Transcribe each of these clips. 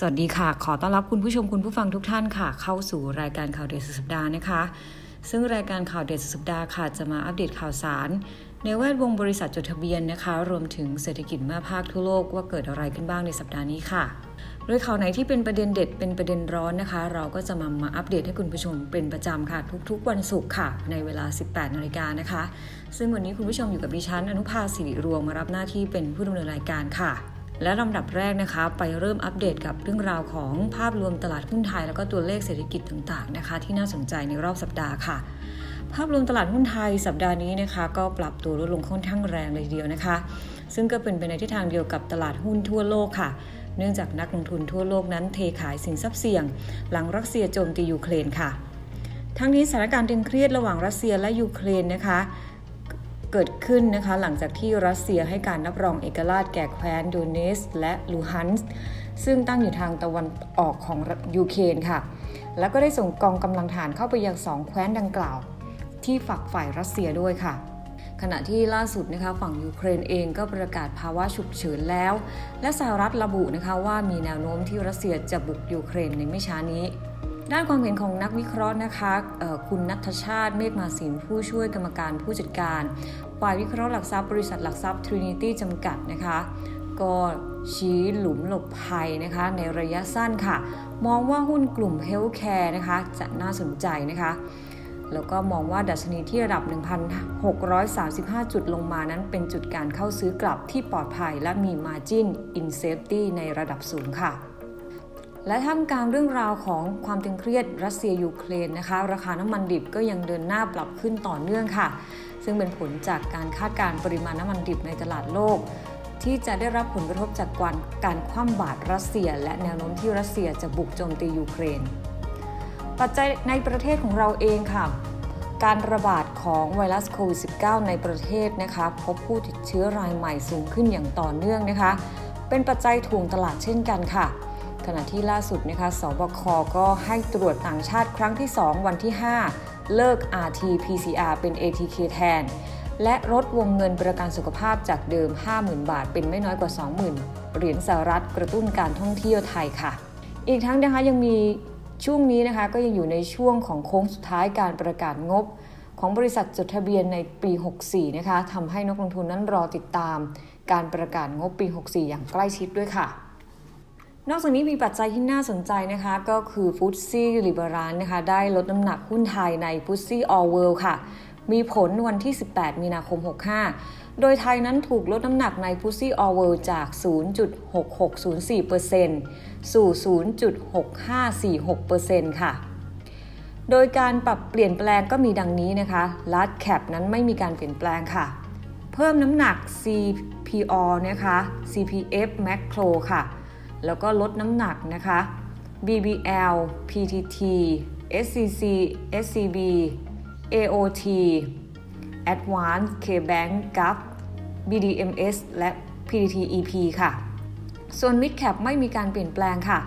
สวัสดีค่ะ ขอต้อนรับคุณผู้ชมคุณผู้ฟังทุกท่านค่ะ เข้าสู่รายการข่าวเด็ดสุดสัปดาห์นะคะ ซึ่งรายการข่าวเด็ดสุดสัปดาห์ค่ะ จะมาอัปเดตข่าวสาร ในแวดวงบริษัทจดทะเบียนนะคะ รวมถึงเศรษฐกิจเมื่อภาคทั่วโลกว่าเกิดอะไรขึ้นบ้างในสัปดาห์นี้ค่ะ โดยข่าวไหนที่เป็นประเด็นเด็ดเป็นประเด็นร้อนนะคะ เราก็จะมามาอัปเดตให้คุณผู้ชมเป็นประจำค่ะ ทุกๆ วันศุกร์ค่ะ ในเวลา 18นาฬิกานะคะ ซึ่งวันนี้คุณผู้ชมอยู่กับดิฉันอนุภาสิริรวงมารับหน้าที่เป็นผู้ดำเนินรายการค่ะ และลำดับแรกนะคะ ไปเริ่มอัปเดตกับเรื่องราวของภาพรวมตลาดหุ้นไทย แล้วก็ตัวเลขเศรษฐกิจต่างๆนะคะ ที่น่าสนใจในรอบสัปดาห์ค่ะ ภาพรวมตลาดหุ้นไทยสัปดาห์นี้นะคะ ก็ปรับตัวลดลงค่อนข้างแรงเลยทีเดียวนะคะ ซึ่งก็เป็นไปในทิศทางเดียวกับตลาดหุ้นทั่วโลกค่ะ เนื่องจากนักลงทุนทั่วโลกนั้นเทขายสินทรัพย์เสี่ยง หลังรัสเซียโจมตียูเครนค่ะทั้งนี้สถานการณ์ตึงเครียดระหว่างรัสเซียและยูเครนนะคะ เกิดขึ้นนะคะหลังจากที่รัสเซียให้การรับรองเอกราชแก่แคว้นโดเนสและลูฮันส์ซึ่งตั้งอยู่ทางตะวันออกของยูเครนค่ะ แล้วก็ได้ส่งกองกำลังฐานเข้าไปยังสองแคว้นดังกล่าว ที่ฝักฝ่ายรัสเซียด้วยค่ะ ขณะที่ล่าสุดนะคะฝั่งยูเครนเองก็ประกาศภาวะฉุกเฉินแล้ว และสหรัฐระบุนะคะว่ามีแนวโน้มที่รัสเซียจะบุกยูเครนในไม่ช้านี้ ด้านความเห็นของนักวิเคราะห์นะคะคุณนัทชาติเมฆมาสินผู้ช่วยกรรมการผู้จัดการฝ่ายวิเคราะห์หลักทรัพย์บริษัทหลักทรัพย์ Trinity จำกัดนะคะก็ชี้หลุมหลบภัยนะคะ ในระยะสั้นค่ะ มองว่าหุ้นกลุ่ม Healthcare นะคะ จะน่าสนใจนะคะแล้วก็มองว่าดัชนีที่ระดับ 1,635 จุดลงมานั้นเป็นจุดการเข้าซื้อกลับที่ปลอดภัยและมี Margin in Safety ในระดับสูงค่ะ และท่ามกลางเรื่องราวของความตึงเครียดรัสเซียยูเครนนะคะ ราคาน้ำมันดิบก็ยังเดินหน้าปรับขึ้นต่อเนื่องค่ะ ซึ่งเป็นผลจากการคาดการณ์ปริมาณน้ำมันดิบในตลาดโลก ที่จะได้รับผลกระทบจากการการคว่ำบาตรรัสเซีย และแนวโน้มที่รัสเซียจะบุกโจมตียูเครน ปัจจัยในประเทศของเราเองค่ะการระบาดของไวรัสโควิด -19 ในประเทศนะคะ พบผู้ติดเชื้อรายใหม่สูงขึ้นอย่างต่อเนื่องนะคะ เป็นปัจจัยถ่วงตลาดเช่นกันค่ะ ขณะที่ล่าสุดนะคะสบคก็ให้ตรวจต่างชาติครั้งที่ 2 วันที่ 5 เลิก RT-PCR เป็น ATK แทน และลดวงเงินประกันสุขภาพจากเดิม 50,000 บาท เป็นไม่น้อยกว่า 20,000 เหรียญสหรัฐกระตุ้นการท่องเที่ยวไทยค่ะ อีกทั้งนะคะยังมีช่วงนี้นะคะก็ยังอยู่ในช่วงของโค้งสุดท้ายการประกาศงบของบริษัทจดทะเบียนในปี 64 นะคะทำให้นักลงทุนนั้นรอติดตาม การประกาศงบปี 64 อย่างใกล้ชิดด้วยค่ะ นอกจากนี้มีปัจจัยที่น่าสนใจนะคะก็คือฟุตซี่ลิเบอรัลนะคะได้ลดน้ำหนักหุ้นไทยในฟุตซี่ออเวิลด์ค่ะ มีผลวันที่ 18 มีนาคม 65 โดยไทยนั้นถูกลดน้ำหนักในฟุตซี่ออลเวิลด์จาก 0.6604%สู่ 0.6546%ค่ะโดยการปรับเปลี่ยนแปลงก็มีดังนี้นะคะลัดแคปนั้นไม่มีการเปลี่ยนแปลงค่ะ เพิ่มน้ำหนัก CPO นะคะ CPF Macro ค่ะ แล้วก็ลดน้ำหนักนะคะ BBL PTT SCC SCB AOT Advanced KBank GAF BDMs และ PTTEP ค่ะ ส่วน Mid Cap ไม่มีการเปลี่ยนแปลงค่ะ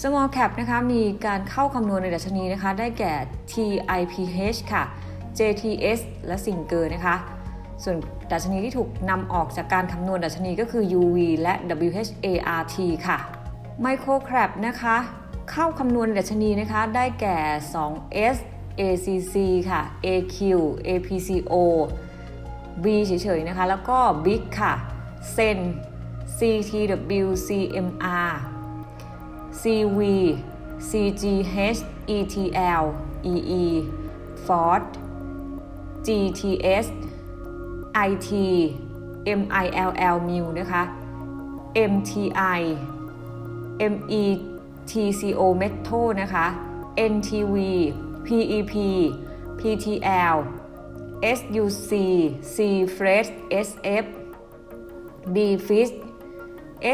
Small Cap นะคะมีการเข้าคำนวณในดัชนีนะคะ ได้แก่ TIPH ค่ะ JTS และ Singer นะคะ ส่วนดัชนีที่ถูกนำออกจากการคำนวณดัชนีก็คือ UV และ WHART ค่ะ Microcap นะคะ เข้าคำนวณดัชนีนะคะได้แก่ 2S ACC ค่ะ AQ APCO B เฉยๆนะคะ แล้วก็ Big ค่ะ Sen CTW CMR CV CGH ETL EE Ford GTS IT MILL MIL นะคะ MTI METCO Metro นะคะ NTV PEP PTL SUC C Fresh SF B Fish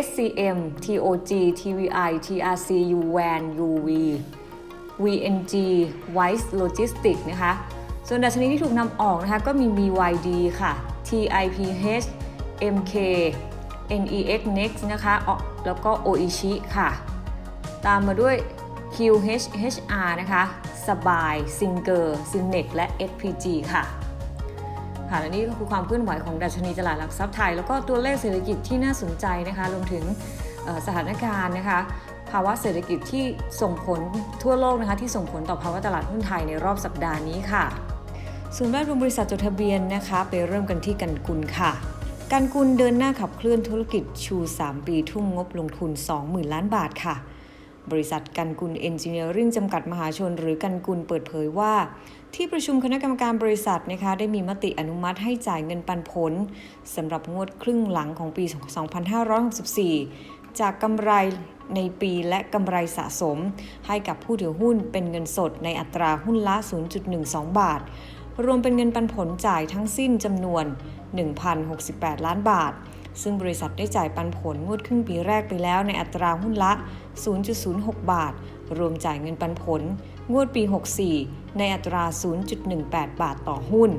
SCM TOG TVI TRC UWAN UV VNG Wise Logistics นะคะ ส่วนดัชนีที่ถูกนำออกนะคะก็มี BYD ค่ะ TIPH MK NEX Next นะคะออกแล้วก็ Oishi ค่ะ ตามมาด้วย QHHR นะคะ สบาย Singer Sinex และ SPG ค่ะ ค่ะ และนี่ก็คือความเคลื่อนไหวของดัชนีตลาดหลักทรัพย์ไทย แล้วก็ตัวเลขเศรษฐกิจที่น่าสนใจนะคะ รวมถึงสถานการณ์นะคะภาวะเศรษฐกิจที่ส่งผลทั่วโลกนะคะที่ส่งผลต่อภาวะตลาดหุ้นไทยในรอบสัปดาห์นี้ค่ะ ส่วนแวดวงบริษัทจดทะเบียนนะคะ ไปเริ่มกันที่กันกุลค่ะ กันกุลเดินหน้าขับเคลื่อนธุรกิจชู 3 ปีทุ่มงบลงทุน 20,000 ล้านบาทค่ะ บริษัทกันกุลเอนจิเนียริ่งจำกัดมหาชน หรือกันกุลเปิดเผยว่า ที่ประชุมคณะกรรมการบริษัทนะคะได้มีมติอนุมัติให้จ่ายเงินปันผลสำหรับงวดครึ่งหลังของปี 2564 จากกำไรในปีและกำไรสะสม ให้กับผู้ถือหุ้นเป็นเงินสดในอัตราหุ้นละ 0.12 บาท รวมเป็นเงินปันผลจ่ายทั้งสิ้นจำนวน 1,068 ล้านบาท ซึ่งบริษัทได้จ่ายปันผลงวดครึ่งปีแรกไปแล้วในอัตราหุ้นละ 0.06 บาท รวมจ่ายเงินปันผล งวดปี 64 ในอัตรา 0.18 บาทต่อหุ้น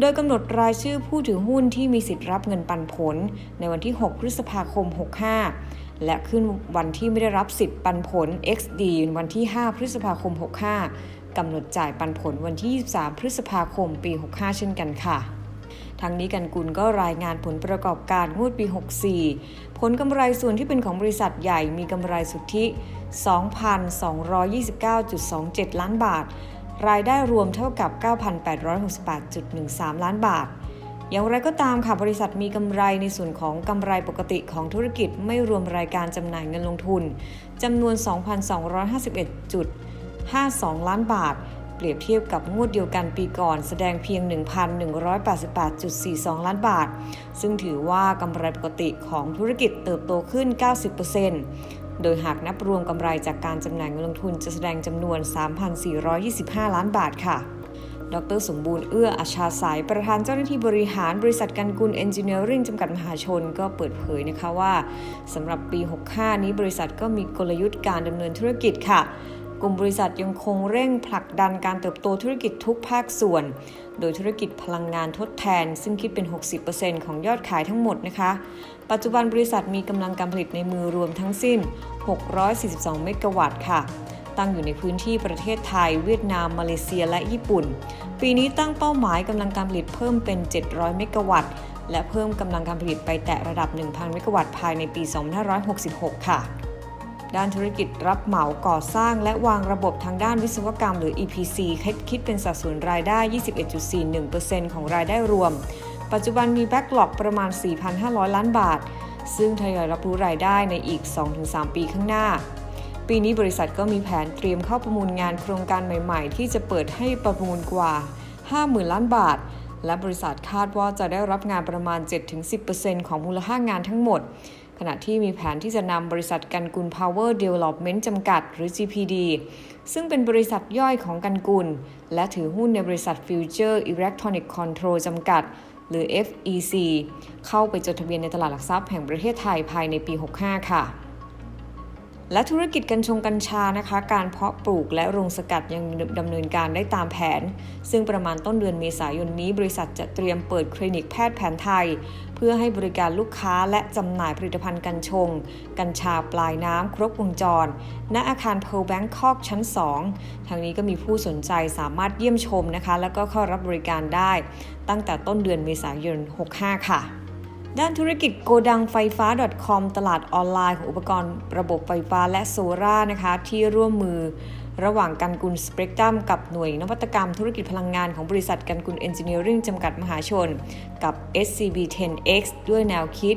โดยกำหนดรายชื่อผู้ถือหุ้นที่มีสิทธิ์รับเงินปันผล ในวันที่ 6 พฤษภาคม 65 และขึ้นวันที่ไม่ได้รับสิทธิ์ปันผล XD วันที่ 5 พฤษภาคม 65 กำหนดจ่ายปันผลวันที่ 23 พฤษภาคมปี 65 เช่นกันค่ะ ทั้งนี้กันกุลก็รายงานผลประกอบการงวดปี 64 ผลกำไรส่วนที่เป็นของบริษัทใหญ่มีกำไรสุทธิ 2,229.27 ล้านบาท รายได้รวมเท่ากับ 9,868.13 ล้านบาทอย่างไรก็ตามค่ะบริษัทมีกำไรในส่วนของกำไรปกติของธุรกิจไม่รวมรายการจำหน่ายเงินลงทุนจำนวน 2,251. 52 ล้านบาท เปรียบเทียบกับงวดเดียวกันปีก่อน แสดงเพียง 1,188.42 ล้านบาท ซึ่งถือว่ากำไรปกติของธุรกิจเติบโตขึ้น 90%โดยหากนับรวมกำไรจากการจำหน่ายเงินลงทุนจะแสดงจำนวน 3,425 ล้านบาทค่ะดรสมบูรณ์เอื้ออาชาสายประธานเจ้าหน้าที่บริหารบริษัทกันกุลเอนจิเนียริงจำกัดมหาชนก็เปิดเผยนะคะว่าสำหรับปี 65 นี้บริษัทก็มีกลยุทธ์การดำเนินธุรกิจค่ะ กลุ่มบริษัทยังคงเร่งผลักดันการเติบโตธุรกิจทุกภาคส่วน โดยธุรกิจพลังงานทดแทน ซึ่งคิดเป็น 60%ของยอดขายทั้งหมดนะคะ ปัจจุบันบริษัทมีกำลังการผลิตในมือรวมทั้งสิ้น 642 เมกะวัตต์ค่ะ ตั้งอยู่ในพื้นที่ประเทศไทย เวียดนาม มาเลเซีย และญี่ปุ่น ปีนี้ตั้งเป้าหมายกำลังการผลิตเพิ่มเป็น 700 เมกะวัตต์ และเพิ่มกำลังการผลิตไปแตะระดับ 1,000 เมกะวัตต์ภายในปี 2566 ค่ะ ด้านธุรกิจรับเหมาก่อสร้าง และวางระบบทางด้านวิศวกรรมหรือ EPC คิดเป็นสัดส่วนรายได้ 21.41%ของรายได้รวม ปัจจุบันมีแบ็กหลอกประมาณ 4,500 ล้านบาท ซึ่งทยอยรับรู้รายได้ในอีก 2-3 ปีข้างหน้า ปีนี้บริษัทก็มีแผนเตรียมเข้าประมูลงานโครงการใหม่ ๆ ที่จะเปิดให้ประมูลกว่า 50,000 ล้านบาท และบริษัทคาดว่าจะได้รับงานประมาณ 7-10%ของมูลค่างานทั้งหมด ณะที่มีแผนที่จะนำบริษัทกันกุล Power Development จำกัด หรือ GPD ซึ่งเป็นบริษัทย่อยของกันกุล และถือหุ้นในบริษัท Future Electronic Control จำกัด หรือ FEC เข้าไปจดทะเบียนในตลาดหลักทรัพย์แห่งประเทศไทยภายในปี 65 ค่ะ และธุรกิจกัญชงกัญชานะคะ การเพาะปลูกและโรงสกัดยังดำเนินการได้ตามแผน ซึ่งประมาณต้นเดือนเมษายนนี้ บริษัทจะเตรียมเปิดคลินิกแพทย์แผนไทย เพื่อให้บริการลูกค้าและจำหน่ายผลิตภัณฑ์กัญชง กัญชาปลายน้ำครบวงจร ณอาคารเพลแบงคอกชั้น 2 ทางนี้ก็มีผู้สนใจสามารถเยี่ยมชมนะคะ แล้วก็เข้ารับบริการได้ ตั้งแต่ต้นเดือนเมษายน 65 ค่ะ ด้านธุรกิจโกดังไฟฟ้า .com ตลาดออนไลน์ของอุปกรณ์ระบบไฟฟ้าและโซล่านะคะที่ร่วมมือระหว่างกันกุลสเปกตรัมกับหน่วยนวัตกรรมธุรกิจพลังงานของบริษัทกันกุลเอนจิเนียริ่งจำกัดมหาชน กับ SCB 10X ด้วยแนวคิด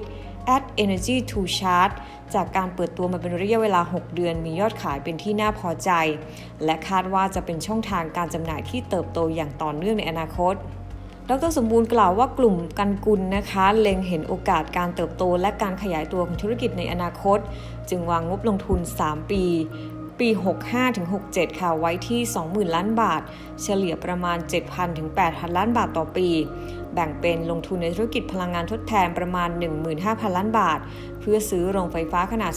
Add Energy to Charge จากการเปิดตัวมาเป็นระยะเวลา 6 เดือน มียอดขายเป็นที่น่าพอใจ และคาดว่าจะเป็นช่องทางการจำหน่ายที่เติบโตอย่างต่อเนื่องในอนาคต ดรสมบูรณ์กล่าวว่ากลุ่มกันกุลนะคะ เล็งเห็นโอกาสการเติบโตและการขยายตัวของธุรกิจในอนาคต จึงวางงบลงทุน 3 ปี ปี 65-67 ค่ะ ไว้ที่ 20,000 ล้านบาท เฉลี่ยประมาณ 7,000ถึง8,000 ล้านบาทต่อปี แบ่งเป็นลงทุนในธุรกิจพลังงานทดแทนประมาณ 15,000 ล้านบาท เพื่อซื้อโรงไฟฟ้าขนาด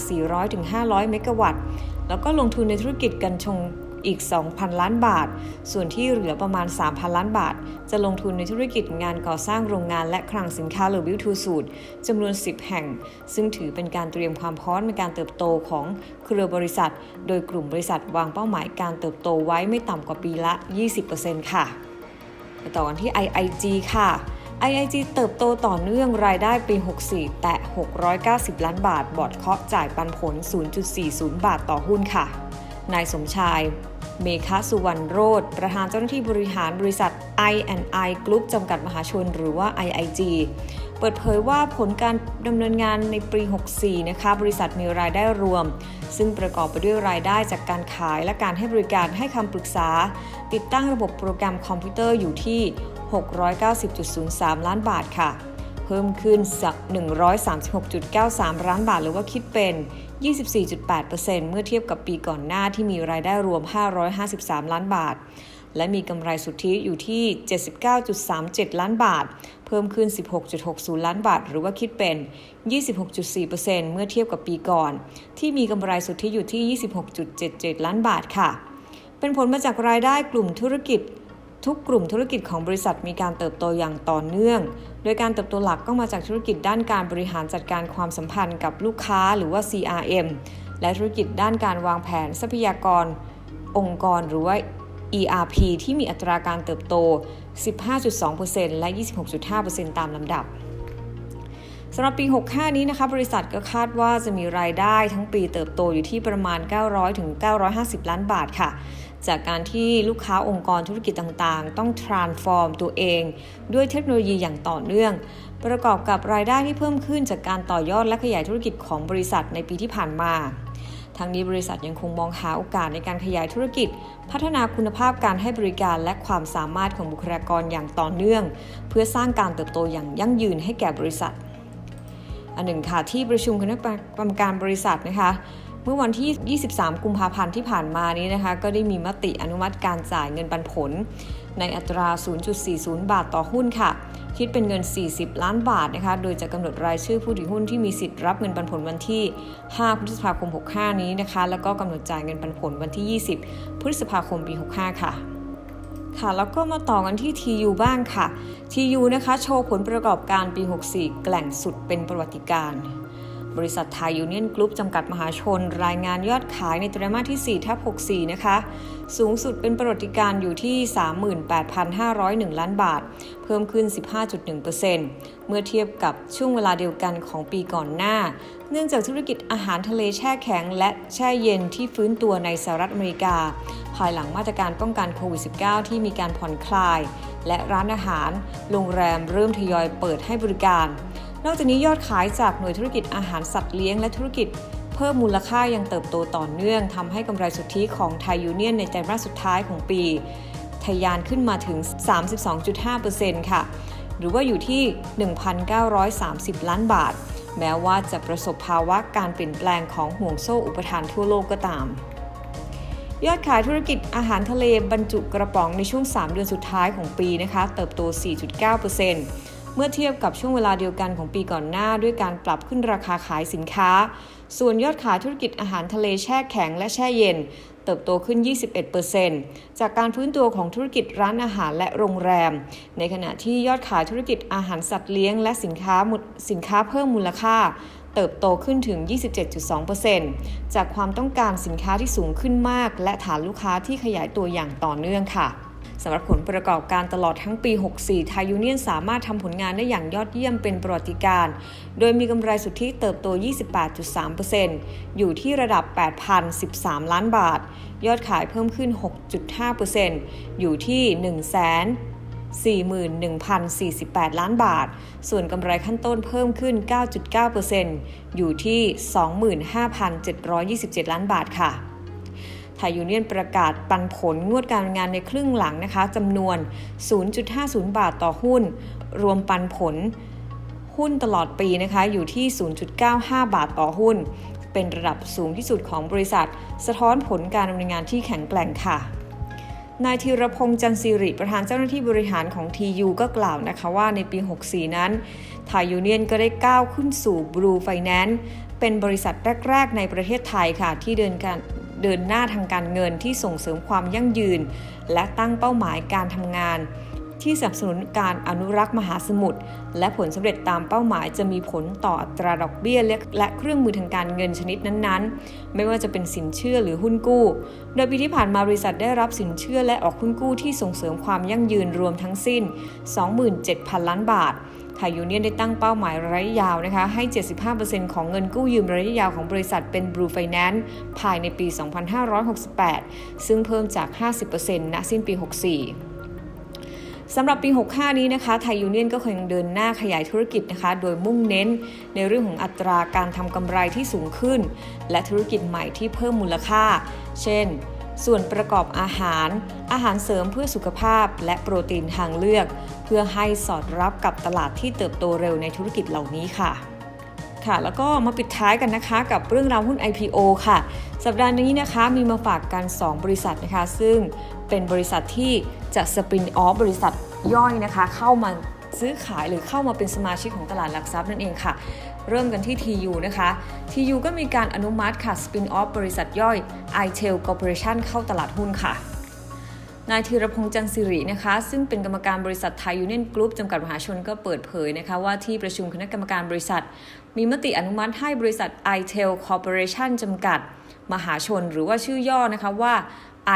400-500 เมกะวัตต์ แล้วก็ลงทุนในธุรกิจกัญชง อีก 2,000 ล้านบาท ส่วนที่เหลือประมาณ 3,000 ล้านบาท จะลงทุนในธุรกิจงานก่อสร้างโรงงานและคลังสินค้าหรือ Build to Suit จำนวน 10 แห่ง ซึ่งถือเป็นการเตรียมความพร้อมในการเติบโตของเครือบริษัท โดยกลุ่มบริษัทวางเป้าหมายการเติบโตไว้ไม่ต่ำกว่าปีละ 20%ค่ะไปต่อกันที่ IIG ค่ะ IIG เติบโตต่อเนื่องรายได้ปี 64 แตะ 690 ล้านบาท บอร์ดเคาะจ่ายปันผล 0.40 บาทต่อหุ้นค่ะ นายสมชาย เมฆสุวรรณโรธประธานเจ้าหน้าที่บริหารบริษัท I&I Group จำกัดมหาชนหรือว่า IIG เปิดเผยว่าผลการดำเนินงานในปี 64 นะคะ บริษัทมีรายได้รวม ซึ่งประกอบไปด้วยรายได้จากการขายและการให้บริการให้คำปรึกษา ติดตั้งระบบโปรแกรมคอมพิวเตอร์อยู่ที่ 690.03 ล้านบาทค่ะ เพิ่มขึ้นจาก 136.93 ล้านบาท หรือว่าคิดเป็น 24.8%เมื่อเทียบกับปีก่อนหน้าที่มีรายได้รวม 553 ล้านบาท และมีกำไรสุทธิอยู่ที่ 79.37 ล้านบาท เพิ่มขึ้น 16.60 ล้านบาท หรือว่าคิดเป็น 26.4%เมื่อเทียบกับปีก่อน ที่มีกำไรสุทธิอยู่ที่ 26.77 ล้านบาทค่ะเป็นผลมาจากรายได้กลุ่มธุรกิจ ทุกกลุ่มธุรกิจของบริษัทมีการเติบโตอย่างต่อเนื่อง โดยการเติบโตหลักก็มาจากธุรกิจด้านการบริหารจัดการความสัมพันธ์กับลูกค้าหรือว่า CRM และธุรกิจด้านการวางแผนทรัพยากร องค์กรหรือว่า ERP ที่มีอัตราการเติบโต 15.2%และ 26.5%ตามลำดับสำหรับปี 65 นี้นะคะ บริษัทก็คาดว่าจะมีรายได้ทั้งปีเติบโตอยู่ที่ประมาณ 900-950 ล้านบาทค่ะ จากการที่ลูกค้าองค์กรธุรกิจต่างๆ ต้อง transform ตัวเอง ด้วยเทคโนโลยีอย่างต่อเนื่อง ประกอบกับรายได้ที่เพิ่มขึ้นจากการต่อยอดและขยายธุรกิจของบริษัทในปีที่ผ่านมาทั้งนี้บริษัทยังคงมองหาโอกาสในการขยายธุรกิจ พัฒนาคุณภาพการให้บริการและความสามารถของบุคลากรอย่างต่อเนื่อง เพื่อสร้างการเติบโตอย่างยั่งยืนให้แก่บริษัท อันหนึ่งค่ะที่ประชุมคณะกรรมการบริษัทนะคะ เมื่อวันที่ 23 กุมภาพันธ์ที่ผ่านมานี้นะคะ ก็ได้มีมติอนุมัติการจ่ายเงินปันผล ในอัตรา 0.40 บาทต่อหุ้นค่ะ คิดเป็นเงิน 40 ล้านบาทนะคะ โดยจะกำหนดรายชื่อผู้ถือหุ้นที่มีสิทธิ์รับเงินปันผลวันที่ 5 พฤษภาคม 65 นี้นะคะ แล้วก็กำหนดจ่ายเงินปันผลวันที่ 20 พฤษภาคม ปี 65 ค่ะค่ะแล้วก็มาต่อกันที่ TU บ้างค่ะ TU นะคะ โชว์ผลประกอบการปี 64 แกล่งสุดเป็นประวัติการณ์ บริษัทไทยยูเนียนกรุ๊ปจำกัดมหาชน รายงานยอดขายในไตรมาสที่ 4 ทับ 64 นะคะ สูงสุดเป็นประวัติการอยู่ที่ 38,501 ล้านบาท เพิ่มขึ้น 15.1%เมื่อเทียบกับช่วงเวลาเดียวกันของปีก่อนหน้า เนื่องจากธุรกิจอาหารทะเลแช่แข็งและแช่เย็นที่ฟื้นตัวในสหรัฐอเมริกา ภายหลังมาตรการป้องกันโควิด -19 ที่มีการผ่อนคลาย และร้านอาหาร โรงแรมเริ่มทยอยเปิดให้บริการ นอกจากนี้ยอดขายจากหน่วยธุรกิจอาหารสัตว์เลี้ยงและธุรกิจ เพิ่มมูลค่ายังเติบโตต่อเนื่องทำให้กำไรสุทธิของไทยยูเนียนในไตรมาสสุดท้ายของปีทะยานขึ้นมาถึง 32.5%ค่ะ หรือว่าอยู่ที่ 1,930 ล้านบาท แม้ว่าจะประสบภาวะการเปลี่ยนแปลงของห่วงโซ่อุปทานทั่วโลกก็ตาม ยอดขายธุรกิจอาหารทะเลบรรจุกระป๋องในช่วง 3 เดือนสุดท้ายของปีนะคะ เติบโต 4.9%เเมื่อเทียบกับช่วงเวลาเดียวกันของปีก่อนหน้า ด้วยการปรับขึ้นราคาขายสินค้า ส่วนยอดขายธุรกิจอาหารทะเลแช่แข็งและแช่เย็น เติบโตขึ้น 21%จากการฟื้นตัวของธุรกิจร้านอาหารและโรงแรม ในขณะที่ยอดขายธุรกิจอาหารสัตว์เลี้ยง และสินค้าสินค้าเพิ่มมูลค่าเติบโตขึ้นถึง 27.2%จากความต้องการสินค้าที่สูงขึ้นมาก และฐานลูกค้าที่ขยายตัวอย่างต่อเนื่องค่ะ สำหรับผลประกอบการตลอดทั้งปี 64 ไทยยูเนียนสามารถทำผลงานได้อย่างยอดเยี่ยมเป็นประวัติการ โดยมีกำไรสุทธิเติบโต 28.3%อยู่ที่ระดับ 8,013 ล้านบาท ยอดขายเพิ่มขึ้น 6.5%อยู่ที่ 1,041,048 ล้านบาท ส่วนกำไรขั้นต้นเพิ่มขึ้น 9.9%อยู่ที่ 25,727 ล้านบาทค่ะ ไทยยูเนียนประกาศปันผลงวดการงานในครึ่งหลังนะคะจำนวน 0.50 บาทต่อหุ้น รวมปันผล หุ้นตลอดปีนะคะอยู่ที่ 0.95 บาทต่อหุ้น เป็นระดับสูงที่สุดของบริษัท สะท้อนผลการดำเนินงานที่แข็งแกร่งค่ะนายธีรพงษ์จันทร์สิริประธานเจ้าหน้าที่บริหารของ TU ก็กล่าวนะคะว่าในปี 64 นั้นไทยยูเนียนก็ได้ก้าวขึ้นสู่ Blue Finance เป็นบริษัทแรก ๆ ในประเทศไทยค่ะ ที่เดินการ เดินหน้าทางการเงินที่ส่งเสริมความยั่งยืน และตั้งเป้าหมายการทำงาน ที่สนับสนุนการอนุรักษ์มหาสมุทรและผลสำเร็จตามเป้าหมายจะมีผลต่ออัตราดอกเบี้ยและและเครื่องมือทางการเงินชนิดนั้นๆ ไม่ว่าจะเป็นสินเชื่อหรือหุ้นกู้ โดยปีที่ผ่านมาบริษัทได้รับสินเชื่อและออกหุ้นกู้ที่ส่งเสริมความยั่งยืนรวมทั้งสิ้น 27,000 ล้านบาท ไทยยูเนียนได้ตั้งเป้าหมายระยะยาวนะคะให้ 75%ของเงินกู้ยืมระยะยาวของบริษัทเป็น Blue Finance ภายในปี 2568 ซึ่งเพิ่มจาก 50%ณสิ้นปี 64สำหรับปี 65 นี้นะคะไทยยูเนียนก็คงเดินหน้าขยายธุรกิจนะคะ โดยมุ่งเน้นในเรื่องของอัตราการทำกำไรที่สูงขึ้น และธุรกิจใหม่ที่เพิ่มมูลค่า เช่น ส่วนประกอบอาหาร อาหารเสริมเพื่อสุขภาพ และโปรตีนทางเลือก เพื่อให้สอดรับกับตลาดที่เติบโตเร็วในธุรกิจเหล่านี้ค่ะค่ะแล้วก็มาปิดท้ายกันนะคะกับเรื่องราวหุ้น IPO ค่ะ สัปดาห์นี้นะคะมีมาฝากกัน 2 บริษัทนะคะ ซึ่งเป็นบริษัทที่จะสปินออฟบริษัทย่อยนะคะ เข้ามาซื้อขายหรือเข้ามาเป็นสมาชิกของตลาดหลักทรัพย์นั่นเองค่ะ เริ่มกันที่ TU นะคะ TU ก็มีการอนุมัติค่ะสปินออฟบริษัทย่อย iTel Corporation เข้าตลาดหุ้นค่ะนายธีรพงษ์จันสิรินะคะ ซึ่งเป็นกรรมการบริษัทไทยยูเนียนกรุ๊ปจำกัดมหาชนก็เปิดเผยนะคะ ว่าที่ประชุมคณะกรรมการบริษัท มีมติอนุมัติให้บริษัท iTel Corporation จำกัด มหาชน หรือว่าชื่อย่อนะคะว่า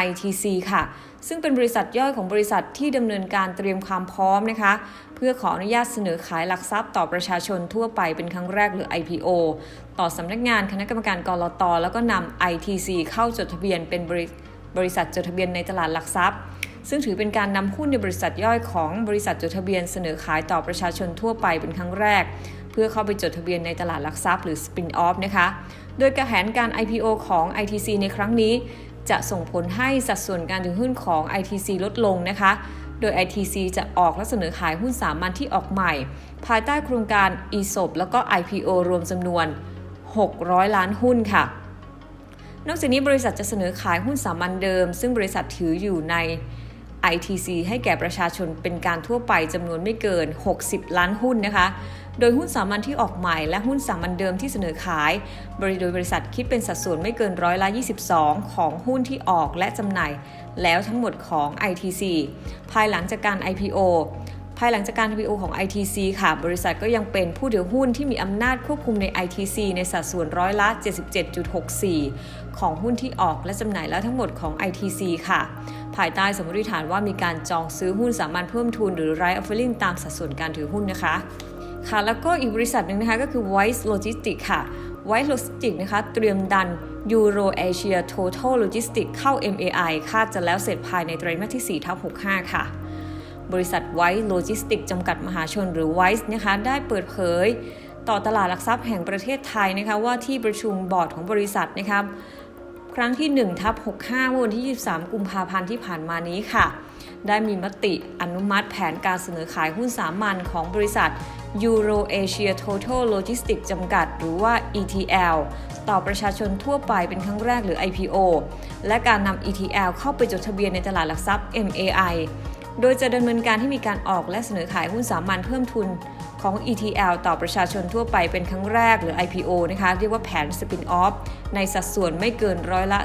ITC ค่ะ ซึ่งเป็นบริษัทย่อยของบริษัทที่ดำเนินการเตรียมความพร้อมนะคะ เพื่อขออนุญาตเสนอขายหลักทรัพย์ต่อประชาชนทั่วไปเป็นครั้งแรกหรือ IPO ต่อสำนักงานคณะกรรมการกรตแล้วก็นำ ITC เข้าจดทะเบียนเป็นบริบริษัทจดทะเบียนในตลาดหลักทรัพย์ ซึ่งถือเป็นการนำหุ้นในบริษัทย่อยของบริษัทจดทะเบียนเสนอขายต่อประชาชนทั่วไปเป็นครั้งแรก เพื่อเข้าไปจดทะเบียนในตลาดหลักทรัพย์หรือ spin off นะคะ โดยการแผนการ IPO ของ ITC ในครั้งนี้ จะส่งผลให้สัดส่วนการถือหุ้นของ ITC ลดลงนะคะ โดย ITC จะออกและเสนอขายหุ้นสามัญที่ออกใหม่ ภายใต้โครงการ ESOP แล้วก็ IPO รวมจำนวน 600 ล้านหุ้นค่ะ นอกจากนี้บริษัทจะเสนอขายหุ้นสามัญเดิม ซึ่งบริษัทถืออยู่ใน ITC ให้แก่ประชาชนเป็นการทั่วไปจำนวนไม่เกิน 60 ล้านหุ้นนะคะ โดยหุ้นสามัญที่ออกใหม่และหุ้นสามัญเดิมที่เสนอขาย บริโดยบริษัทคิดเป็นสัดส่วนไม่เกินร้อยละ 22 ของหุ้นที่ออกและจำหน่าย แล้วทั้งหมดของ ITC ภายหลังจากการ IPO ภายหลังจากการ IPO ของ ITC ค่ะ บริษัทก็ยังเป็นผู้ถือหุ้นที่มีอำนาจควบคุมใน ITC ในสัดส่วนร้อยละ 77.64 ของหุ้นที่ออกและจำหน่ายแล้วทั้งหมดของ ITC ค่ะ ภายใต้สมมติฐานว่ามีการจองซื้อหุ้นสามัญเพิ่มทุนหรือ right offering ตามสัดส่วนการถือหุ้นนะคะ ค่ะแล้วก็อีกบริษัทหนึ่งนะคะก็คือ Wise Logistics ค่ะ Wise Logistics นะคะเตรียมดัน Euro Asia Total Logistics เข้า MAI คาดจะแล้วเสร็จภายในไตรมาสที่4ทับ65 ค่ะ บริษัท Wise Logistics จำกัดมหาชนหรือ Wise นะคะได้เปิดเผยต่อตลาดหลักทรัพย์แห่งประเทศไทยนะคะว่าที่ประชุมบอร์ดของบริษัทนะคะ ครั้งที่1ทับ65เมื่อวันที่ 23 กุมภาพันธ์ที่ผ่านมานี้ค่ะ ได้มีมติอนุมัติแผนการเสนอขายหุ้นสามัญของบริษัท Euro Asia Total Logistics จำกัด หรือว่า ETL ต่อประชาชนทั่วไปเป็นครั้งแรกหรือ IPO และการนำ ETL เข้าไปจดทะเบียนในตลาดหลักทรัพย์ MAI โดยจะดำเนินการให้มีการออกและเสนอขายหุ้นสามัญเพิ่มทุน ของ ETL ต่อประชาชนทั่วไปเป็นครั้งแรกหรือ IPO นะคะ เรียกว่าแผน Spin Off ในสัดส่วนไม่เกินร้อยละ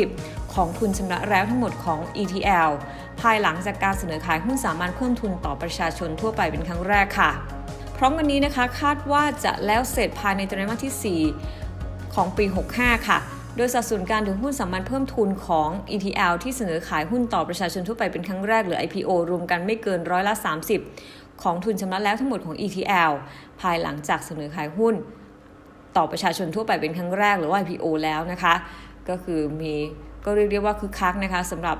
30 ของทุนชำระแล้วทั้งหมดของ ETL ภายหลังจากการเสนอขายหุ้นสามัญเพิ่มทุนต่อประชาชนทั่วไปเป็นครั้งแรกค่ะ พร้อมกันนี้นะคะคาดว่าจะแล้วเสร็จภายในไตรมาสที่ 4 ของปี 65 ค่ะโดยสัดส่วนการถือหุ้นสามัญเพิ่มทุนของ ETL ที่เสนอขายหุ้นต่อประชาชนทั่วไปเป็นครั้งแรกหรือ IPO รวมกันไม่เกินร้อยละ 30 ของทุนชำระแล้วทั้งหมดของ ETL ภายหลังจากเสนอขายหุ้น ต่อประชาชนทั่วไปเป็นครั้งแรกหรือว่า IPO แล้วนะคะ ก็คือมีก็เรียกได้ว่าคึกคักนะคะสำหรับ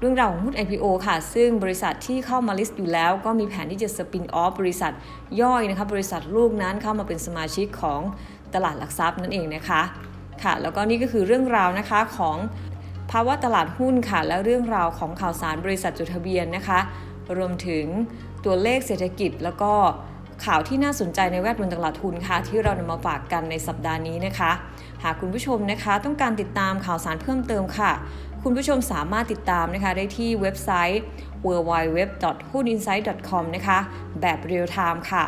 เรื่องราวของหุ้น IPO ค่ะ ซึ่งบริษัทที่เข้ามาลิสต์อยู่แล้ว ก็มีแผนที่จะสปินออฟบริษัทย่อยนะคะบริษัทลูกนั้นเข้ามาเป็นสมาชิกของตลาดหลักทรัพย์นั่นเองนะคะค่ะ แล้วก็นี่ก็คือเรื่องราวนะคะของภาวะตลาดหุ้นค่ะ และเรื่องราวของข่าวสารบริษัทจดทะเบียนนะคะ รวมถึง ตัวเลขเศรษฐกิจ แล้วก็ข่าวที่น่าสนใจในแวดวงตลาดทุนค่ะ ที่เรานำมาฝากกันในสัปดาห์นี้นะคะ หากคุณผู้ชมนะคะ ต้องการติดตามข่าวสารเพิ่มเติมค่ะ คุณผู้ชมสามารถติดตามนะคะได้ที่เว็บไซต์ www.huninsight.com นะคะแบบเรียลไทม์ค่ะ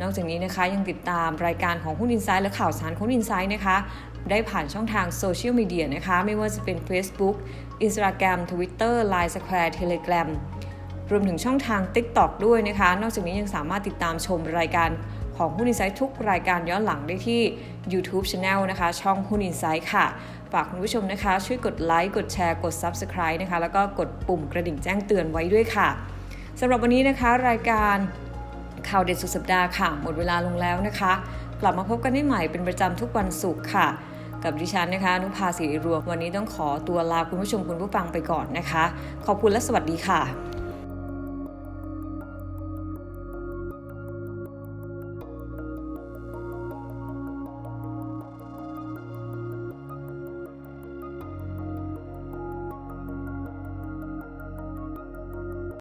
นอกจากนี้นะคะยังติดตามรายการของหุ้นอินไซด์และข่าวสารของหุ้นอินไซด์นะคะได้ผ่านช่องทางโซเชียลมีเดียนะคะ ไม่ว่าจะเป็น Facebook Instagram Twitter Line Square Telegram รวมถึงช่องทาง TikTok ด้วยนะคะ นอกจากนี้ยังสามารถติดตามชมรายการของหุ้นอินไซต์ทุกรายการย้อนหลังได้ที่ YouTube Channel นะคะ ช่องหุ้นอินไซต์ค่ะ ฝากคุณผู้ชมนะคะ ช่วยกดไลค์ กดแชร์ กด Subscribe นะคะ แล้วก็กดปุ่มกระดิ่งแจ้งเตือนไว้ด้วยค่ะสำหรับวันนี้นะคะรายการข่าวเด็ดสุดสัปดาห์ค่ะ หมดเวลาลงแล้วนะคะ กลับมาพบกันได้ใหม่เป็นประจำทุกวันศุกร์ค่ะ กับดิฉันนะคะ นุภาสิริรวมวันนี้ต้องขอตัวลาคุณผู้ชมคุณผู้ฟังไปก่อนนะคะ ขอบคุณและสวัสดีค่ะ